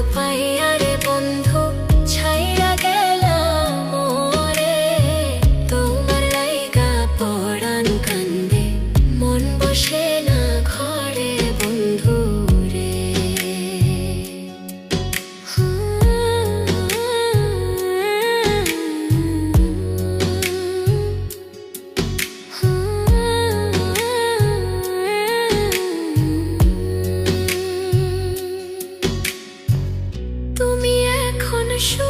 Look my show.